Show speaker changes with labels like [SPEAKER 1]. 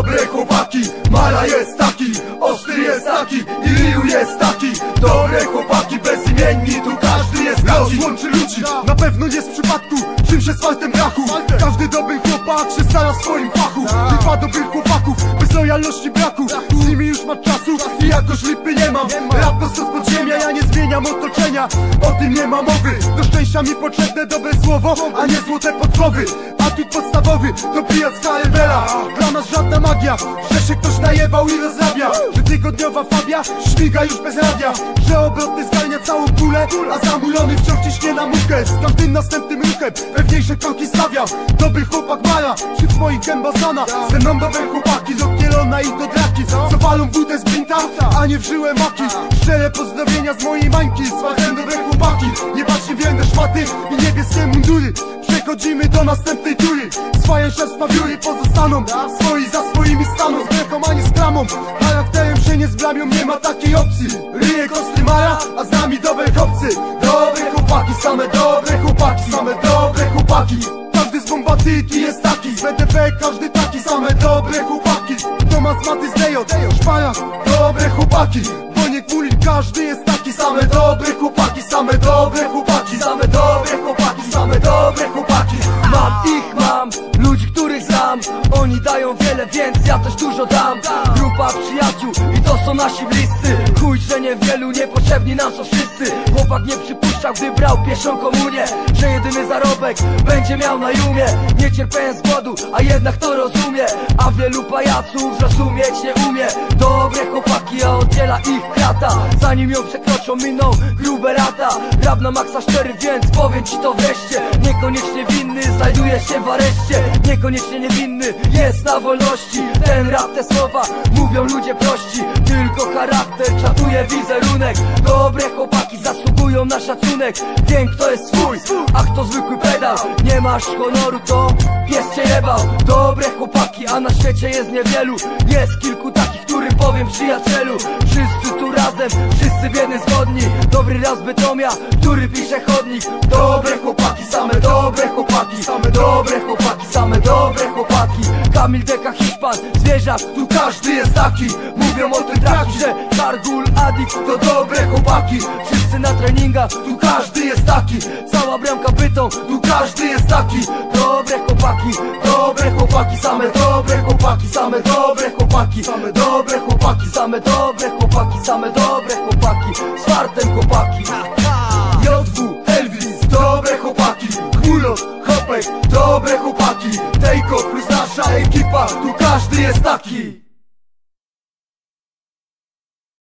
[SPEAKER 1] Dobre chłopaki, Mara jest taki Ostry jest taki i Liu jest taki. Dobre chłopaki, bezimienni Tu każdy jest taki.
[SPEAKER 2] Łączy ludzi Na pewno nie z przypadku Czym się z faltem brachu. Każdy dobry chłopak się stara w swoim fachu. Liczba dobrych chłopaków Bez lojalności braku. Z nimi już ma czasu I jakoś lipy nie mam. Rap prosto z podziemia Ja nie zmieniam otoczenia. O tym nie ma mowy. Do szczęścia mi potrzebne dobre słowo A nie złote podkowy. Atut podstawowy To pijak magia Że się ktoś najebał i rozrabia. Że tygodniowa fabia Śmiga już bez radia Że obrotny zgarnia całą kulę A zamulony wciąż ciśnie na mukę Z każdym następnym ruchem Pewniejsze kroki stawiam. Dobry chłopak Mara Wśród moich gęba znana? Ze mną dobre chłopaki Do kielona i do draki. Co walą wódę z gwinta A nie w żyłę maki. Szczere pozdrowienia z mojej mańki Swatem dobre chłopaki. Nie patrzcie wierne szmaty I niebieskie mundury Przechodzimy do następnej tury Swoje szefstwa wióry pozostaną. Swoi za swoimi staną. Z brechą, a nie z klamą Charakterem się nie zblamią, nie ma takiej opcji. Ryje kostry Mara, a z nami dobre chłopcy. Dobre chłopaki, same dobre chłopaki. Same dobre chłopaki. Każdy z bombatyki jest taki. Z BDP każdy taki, same dobre chłopaki. Tomasz Maty z Dejo, Szpara Dobre chłopaki. Boniek Mulin, każdy jest taki. Same dobre chłopaki,
[SPEAKER 3] których znam. Oni dają wiele, więc ja też dużo dam. Grupa przyjaciół i to są nasi bliscy Chuj, że niewielu, niepotrzebni nam są wszyscy. Chłopak nie przypuszczał, gdy brał pierwszą komunię Że jedyny zarobek będzie miał na jumie. Nie cierpiałem z głodu, a jednak to rozumie. A wielu pajaców zrozumieć nie umie. Dobre chłopaki, a oddziela ich krata. Zanim ją przekroczą, miną grube lata. Rap na maksa 4, więc powiem ci to wreszcie. Niekoniecznie winny znajduje się w areszcie. Niekoniecznie niewinny jest na wolności. Ten rap, te słowa mówią ludzie prości. Tylko charakter czatuje wizerunek. Dobre chłopaki zasługują na szacunek. Wiem kto jest swój, a kto zwykły pedał. Nie masz honoru to pies cię jebał. Dobre chłopaki, a na świecie jest niewielu. Jest kilku takich, powiem przyjacielu Wszyscy tu razem, wszyscy w jednym zgodni. Dobry raz Bytomia, który pisze chodnik. Dobre chłopaki, same dobre chłopaki Same dobre chłopaki, same dobre chłopaki. Kamil Deka Hiszpan, zwierzak, tu każdy jest taki. Mówią o tym traki, że Kargul, Adik to dobre chłopaki. Wszyscy na treningach, tu każdy jest taki. Cała bramka bytą, tu każdy jest taki Dobre chłopaki, dobre chłopaki Same dobre chłopaki, same dobre chłopaki Same dobre chłopaki, same dobre chłopaki Same dobre chłopaki, z fartem chłopaki.
[SPEAKER 1] JW, Elvis, dobre chłopaki Kmulo, Hopek, dobre chłopaki Tejko plus nasza ekipa Tu każdy jest taki